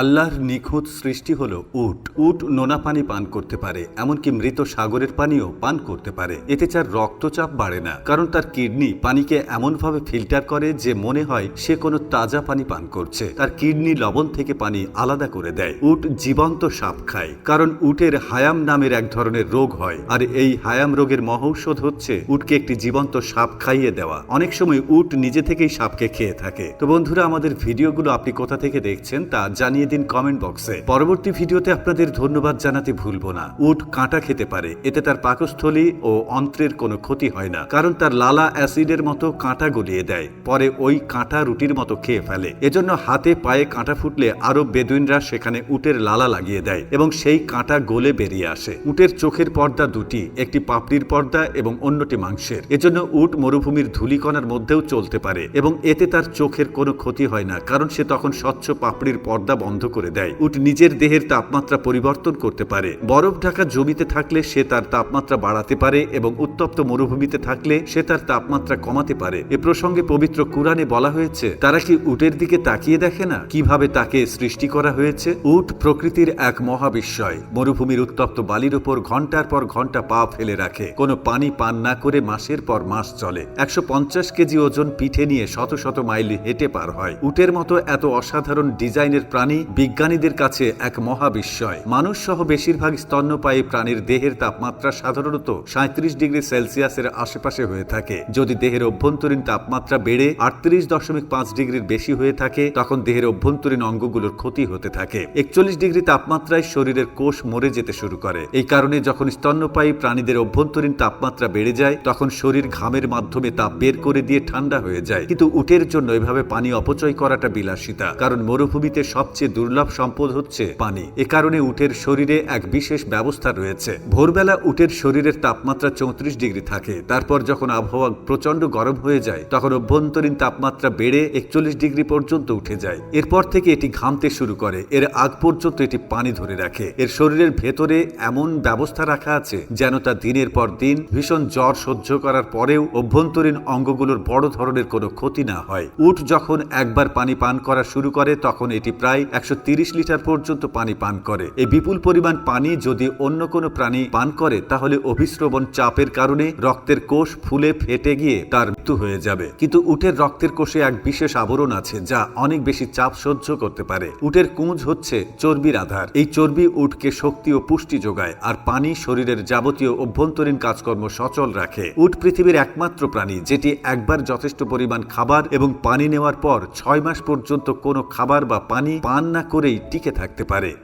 আল্লাহর নিখুঁত সৃষ্টি হলো উট। উট নোনা পানি পান করতে পারে, এমনকি মৃত সাগরের পানিও পান করতে পারে। এতে তার রক্তচাপ বাড়ে না, কারণ তার কিডনি পানিকে এমনভাবে ফিল্টার করে যে মনে হয় সে কোনো তাজা পানি পান করছে। তার কিডনি লবণ থেকে পানি আলাদা করে দেয়। উট জীবন্ত সাপ খায়, কারণ উটের হায়াম নামের এক ধরনের রোগ হয়। আর এই হায়াম রোগের মহৌষধ হচ্ছে উটকে একটি জীবন্ত সাপ খাইয়ে দেওয়া। অনেক সময় উট নিজে থেকেই সাপকে খেয়ে থাকে। তো বন্ধুরা, আমাদের ভিডিওগুলো আপনি কোথা থেকে দেখছেন তা জানিয়ে দিন কমেন্ট বক্সে পরবর্তী ভিডিওতে আপনাদের ধন্যবাদ জানাতে ভুলবো না। উট কাঁটা খেতে পারে, এতে তার পাকস্থলী ও অন্ত্রের কোনো ক্ষতি হয় না, কারণ তার লালা অ্যাসিডের মতো কাঁটা গলিয়ে দেয়, পরে ওই কাঁটা রুটির মতো খেয়ে ফেলে। এজন্য হাতে পায়ে কাঁটা ফুটলে আরও বেদুইনরা সেখানে উটের লালা লাগিয়ে দেয় এবং সেই কাঁটা গলে বেরিয়ে আসে। উটের চোখের পর্দা দুটি, একটি পাপড়ির পর্দা এবং অন্যটি মাংসের। এজন্য উট মরুভূমির ধূলিকণার মধ্যেও চলতে পারে এবং এতে তার চোখের কোনো ক্ষতি হয় না, কারণ সে তখন স্বচ্ছ পাপড়ির পর্দা বন্ধ করে দেয়। উট নিজের দেহের তাপমাত্রা পরিবর্তন করতে পারে। বরফ ঢাকা জমিতে থাকলে সে তার তাপমাত্রা বাড়াতে পারে এবং উত্তপ্ত মরুভূমিতে থাকলে সে তার তাপমাত্রা কমাতে পারে। এ প্রসঙ্গে পবিত্র কুরআনে বলা হয়েছে, তারা কি উটের দিকে তাকিয়ে দেখে না? কীভাবে তাকে সৃষ্টি করা হয়েছে? উট প্রকৃতির এক মহাবিস্ময়। মরুভূমির উত্তপ্ত বালির উপর ঘণ্টার পর ঘণ্টা পা ফেলে রাখে। কোনো পানি পান না করে মাসের পর মাস চলে। একশো পঞ্চাশ কেজি ওজন পিঠে নিয়ে শত শত মাইল হেঁটে পার হয়। উটের মতো এত অসাধারণ ডিজাইনের প্রাণী বিজ্ঞানীদের কাছে এক মহাবিস্ময়। মানুষ সহ বেশিরভাগ স্তন্যপায়ী প্রাণীর দেহের তাপমাত্রা সাধারণত সাঁত্রিশ ডিগ্রি সেলসিয়াসের আশেপাশে হয়ে থাকে। যদি দেহের অভ্যন্তরীণ তাপমাত্রা বেড়ে আটত্রিশ দশমিক পাঁচ ডিগ্রির বেশি হয়ে থাকে, তখন দেহের অভ্যন্তরীণ অঙ্গগুলোর ক্ষতি হতে থাকে। একচল্লিশ ডিগ্রি তাপমাত্রায় শরীরের কোষ মরে যেতে শুরু করে। এই কারণে যখন স্তন্যপায়ী প্রাণীদের অভ্যন্তরীণ তাপমাত্রা বেড়ে যায়, তখন শরীর ঘামের মাধ্যমে তাপ বের করে দিয়ে ঠান্ডা হয়ে যায়। কিন্তু উটের জন্য এভাবে পানি অপচয় করাটা বিলাসিতা। কারণ মরুভূমিতে সবচেয়ে দুর্লভ সম্পদ হচ্ছে পানি। এ কারণে উটের শরীরে এক বিশেষ ব্যবস্থা রয়েছে। ভোরবেলা উটের শরীরের তাপমাত্রা চৌত্রিশ ডিগ্রি থাকে। তারপর যখন আবহাওয়া প্রচণ্ড গরম হয়ে যায়, তখন অভ্যন্তরীণ তাপমাত্রা বেড়ে একচল্লিশ ডিগ্রি পর্যন্ত উঠে যায়। এরপর থেকে এটি ঘামতে শুরু করে। এর আগ পর্যন্ত এটি পানি ধরে রাখে। এর শরীরের ভেতরে এমন ব্যবস্থা রাখা আছে, যেন তা দিনের পর দিন ভীষণ জ্বর সহ্য করার পরেও অভ্যন্তরীণ অঙ্গগুলোর বড় ধরনের কোনো ক্ষতি না হয়। উট যখন একবার পানি পান করা শুরু করে, তখন এটি প্রায় একশো লিটার পর্যন্ত পানি পান করে। এই বিপুল পরিমাণ পানি যদি অন্য কোনো প্রাণী পান করে, তাহলে অভিস্রবণ চাপের কারণে রক্তের কোষ ফুলে ফেটে গিয়ে তার মৃত্যু হয়ে যাবে। কিন্তু উটের রক্তের কোষে এক বিশেষ আবরণ আছে, যা অনেক বেশি চাপ সহ্য করতে পারে। উটের কুঁজ হচ্ছে চর্বির আধার। এই চর্বি উটকে শক্তি ও পুষ্টি যোগায়, আর পানি শরীরের যাবতীয় অভ্যন্তরীণ কাজকর্ম সচল রাখে। উট পৃথিবীর একমাত্র প্রাণী, যেটি একবার যথেষ্ট পরিমাণ খাবার এবং পানি নেওয়ার পর ছয় মাস পর্যন্ত কোনো খাবার বা পানি পান না করেই টিকে থাকতে পারে।